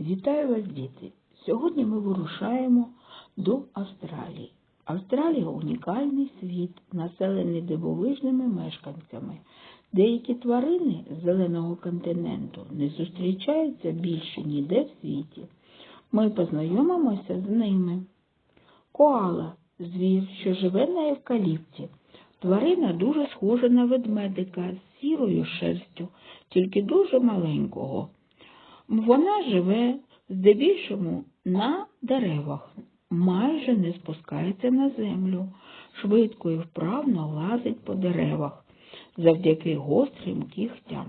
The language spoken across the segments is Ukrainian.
Вітаю вас, діти! Сьогодні ми вирушаємо до Австралії. Австралія унікальний світ, населений дивовижними мешканцями. Деякі тварини з зеленого континенту не зустрічаються більше ніде в світі. Ми познайомимося з ними. Коала звір, що живе на евкаліпті. Тварина дуже схожа на ведмедика з сірою шерстю, тільки дуже маленького. Вона живе здебільшому на деревах, майже не спускається на землю, швидко і вправно лазить по деревах завдяки гострим кігтям.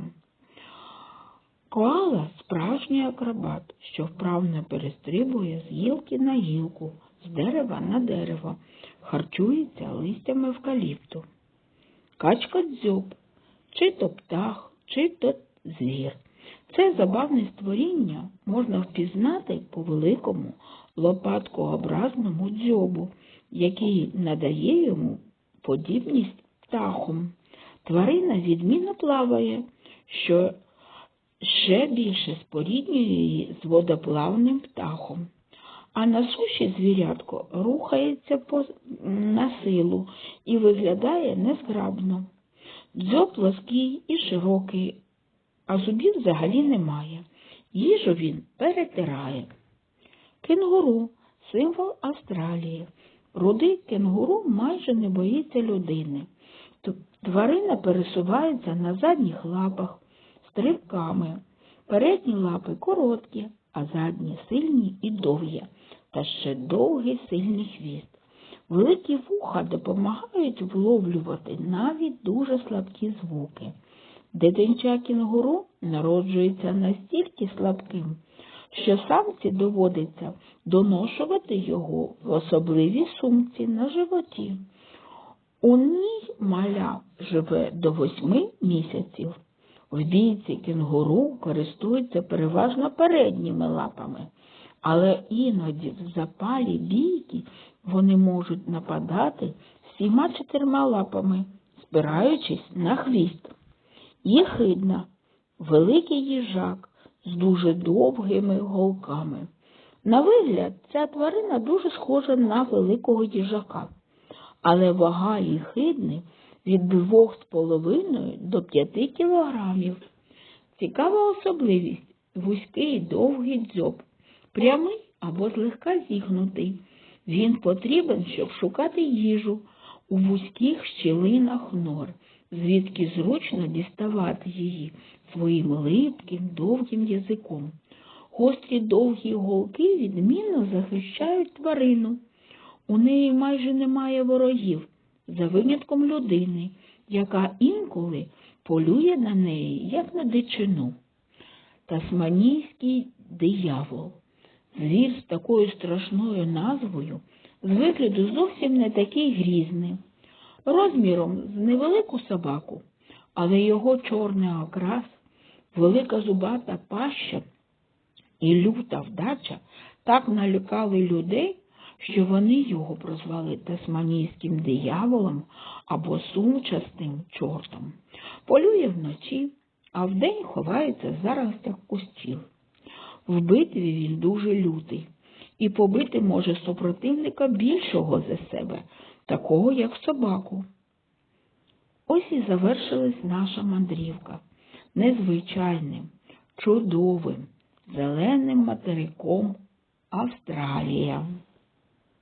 Коала справжній акробат, що вправно перестрибує з гілки на гілку, з дерева на дерево, харчується листями евкаліпту. Качка дзьоб, чи то птах, чи то звір. Це забавне створіння можна впізнати по великому лопаткообразному дзьобу, який надає йому подібність птахом. Тварина відмінно плаває, що ще більше споріднює її з водоплавним птахом. А на суші звірятко рухається по, на силу і виглядає незграбно. Дзьоб плоский і широкий, а зубів взагалі немає. Їжу він перетирає. Кенгуру символ Австралії. Рудий кенгуру майже не боїться людини. Тварина пересувається на задніх лапах стрибками. Передні лапи короткі, а задні сильні і довгі, та ще довгий сильний хвіст. Великі вуха допомагають вловлювати навіть дуже слабкі звуки. Дитинча кінгуру народжується настільки слабким, що самці доводиться доношувати його в особливій сумці на животі. У ній маля живе до восьми місяців. В бійці кінгуру користуються переважно передніми лапами, але іноді в запалі бійки вони можуть нападати всіма чотирма лапами, спираючись на хвіст. Єхидна великий їжак з дуже довгими голками. На вигляд, ця тварина дуже схожа на великого їжака, але вага єхидни від двох з половиною до п'яти кілограмів. Цікава особливість вузький довгий дзьоб, прямий або злегка зігнутий. Він потрібен, щоб шукати їжу у вузьких щілинах нор, звідки зручно діставати її своїм липким довгим язиком. Гострі довгі голки відмінно захищають тварину. У неї майже немає ворогів, за винятком людини, яка інколи полює на неї, як на дичину. Тасманійський диявол. Звір з такою страшною назвою з вигляду зовсім не такий грізний, розміром з невелику собаку, але його чорний окрас, велика зубата паща і люта вдача так налякали людей, що вони його прозвали тасманійським дияволом або сумчастим чортом. Полює вночі, а вдень ховається в заростях кустів. В битві він дуже лютий і побити може супротивника більшого за себе, такого, як собаку. Ось і завершилась наша мандрівка незвичайним, чудовим, зеленим материком Австралія.